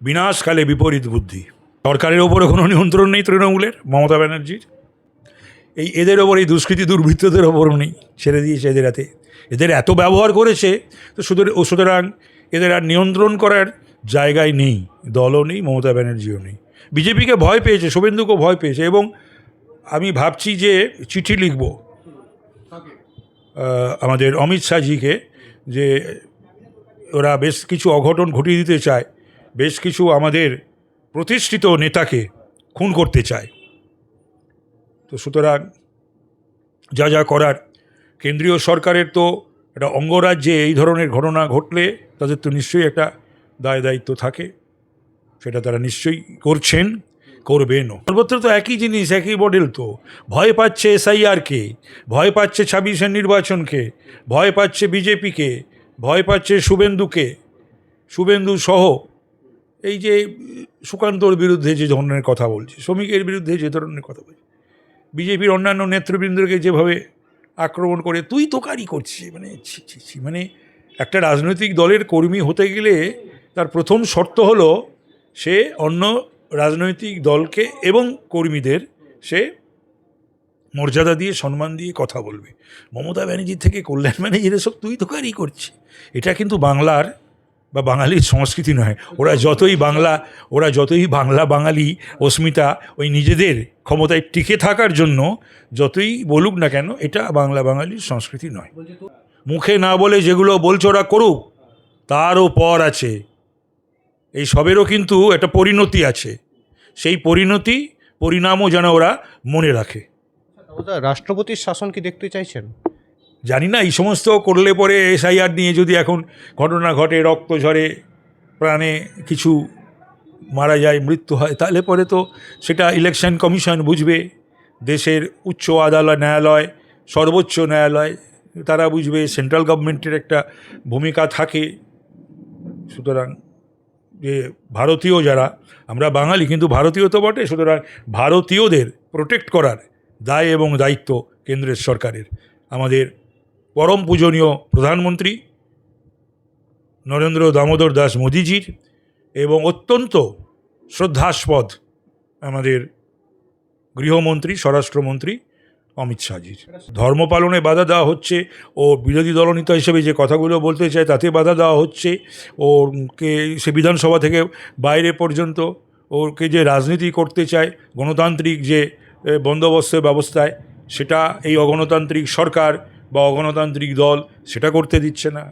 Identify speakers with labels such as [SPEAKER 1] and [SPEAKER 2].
[SPEAKER 1] বিনাশকালে বিপরীত বুদ্ধি। সরকারের ওপরে কোনো নিয়ন্ত্রণ নেই তৃণমূলের, মমতা ব্যানার্জির। এই এদের ওপর, এই দুষ্কৃতি দুর্বৃত্তদের ওপরও নেই ছেড়ে দিয়েছে এদের হাতে। এদের এত ব্যবহার করেছে, তো সুতরাং সুতরাং এদের আর নিয়ন্ত্রণ করার জায়গায় নেই, দলও নেই, মমতা ব্যানার্জিও নেই। বিজেপিকে ভয় পেয়েছে, শুভেন্দুকেও ভয় পেয়েছে, এবং আমি ভাবছি যে চিঠি লিখব আমাদের অমিত শাহজিকে যে ওরা বেশ কিছু অঘটন ঘটিয়ে দিতে চায়। বেশ কিছু আমাদের প্রতিষ্ঠিত নেতাকে খুন করতে চায়। তো সুতরাং যা যা করার, কেন্দ্রীয় সরকারের তো একটা অঙ্গরাজ্যে এই ধরনের ঘটনা ঘটলে তাদের তো নিশ্চয়ই একটা দায় দায়িত্ব থাকে। সেটা তারা নিশ্চয়ই করছেন, করবেনও। সর্বত্র তো একই জিনিস, একই মডেল তো। ভয় পাচ্ছে এসআইআরকে, ভয় পাচ্ছে ছাব্বিশের নির্বাচনকে, ভয় পাচ্ছে বিজেপিকে, ভয় পাচ্ছে শুভেন্দুকে। শুভেন্দু সহ এই যে সুকান্তর বিরুদ্ধে যে ধরনের কথা বলছে, শ্রমিকের বিরুদ্ধে যে ধরনের কথা বলছে, বিজেপির অন্যান্য নেতৃবৃন্দকে যেভাবে আক্রমণ করে, তুই তোকারি করছিস মানে মানে একটা রাজনৈতিক দলের কর্মী হতে গেলে তার প্রথম শর্ত হলো সে অন্য রাজনৈতিক দলকে এবং কর্মীদের সে মর্যাদা দিয়ে, সম্মান দিয়ে কথা বলবে। মমতা ব্যানার্জি থেকে কল্যাণ ব্যানার্জির এসব তুই তোকারি করছে এটা কিন্তু বাংলার বা বাঙালির সংস্কৃতি নয়। ওরা যতই বাংলা, ওরা যতই বাংলা বাঙালি, অস্মিতা, ওই নিজেদের ক্ষমতায় টিকে থাকার জন্য যতই বলুক না কেন, এটা বাংলা বাঙালির সংস্কৃতি নয়। মুখে না বলে যেগুলো বলছে ওরা করুক, তারও পর আছে। এই সবেরও কিন্তু একটা পরিণতি আছে। সেই পরিণতি, পরিণামও যেন ওরা মনে রাখে।
[SPEAKER 2] ওটা রাষ্ট্রপতির শাসন কি দেখতে চাইছেন?
[SPEAKER 1] জানি না, এই সমস্ত করলে পরে এসআইআর নিয়ে যদি এখন ঘটনা ঘটে, রক্ত ঝরে, প্রাণে কিছু মারা যায়, মৃত্যু হয়, তাহলে পরে তো সেটা ইলেকশন কমিশন বুঝবে। দেশের উচ্চ আদালত ন্যায়ালয়, সর্বোচ্চ ন্যায়ালয়, তারা বুঝবে সেন্ট্রাল গভর্নমেন্টের একটা ভূমিকা থাকে। সুতরাং যে ভারতীয় যারা, আমরা বাঙালি, কিন্তু ভারতীয় তো বটে, সুতরাং ভারতীয়দের প্রোটেক্ট করার দায় এবং দায়িত্ব কেন্দ্রের সরকারের। আমাদের পরম পূজনীয় প্রধানমন্ত্রী নরেন্দ্র দামোদর দাস মোদিজির এবং অত্যন্ত শ্রদ্ধাস্পদ আমাদের গৃহমন্ত্রী, স্বরাষ্ট্রমন্ত্রী অমিত শাহজির। ধর্ম পালনে বাধা দেওয়া হচ্ছে ও বিরোধী দলনেতা হিসেবে যে কথাগুলো বলতে চায় তাতে বাধা দেওয়া হচ্ছে। ওকে সে বিধানসভা থেকে বাইরে পর্যন্ত ওকে যে রাজনীতি করতে চায়, গণতান্ত্রিক যে বন্দোবস্তের ব্যবস্থায়, সেটা এই অগণতান্ত্রিক সরকার বা অগণতান্ত্রিক দল সেটা করতে দিচ্ছে না।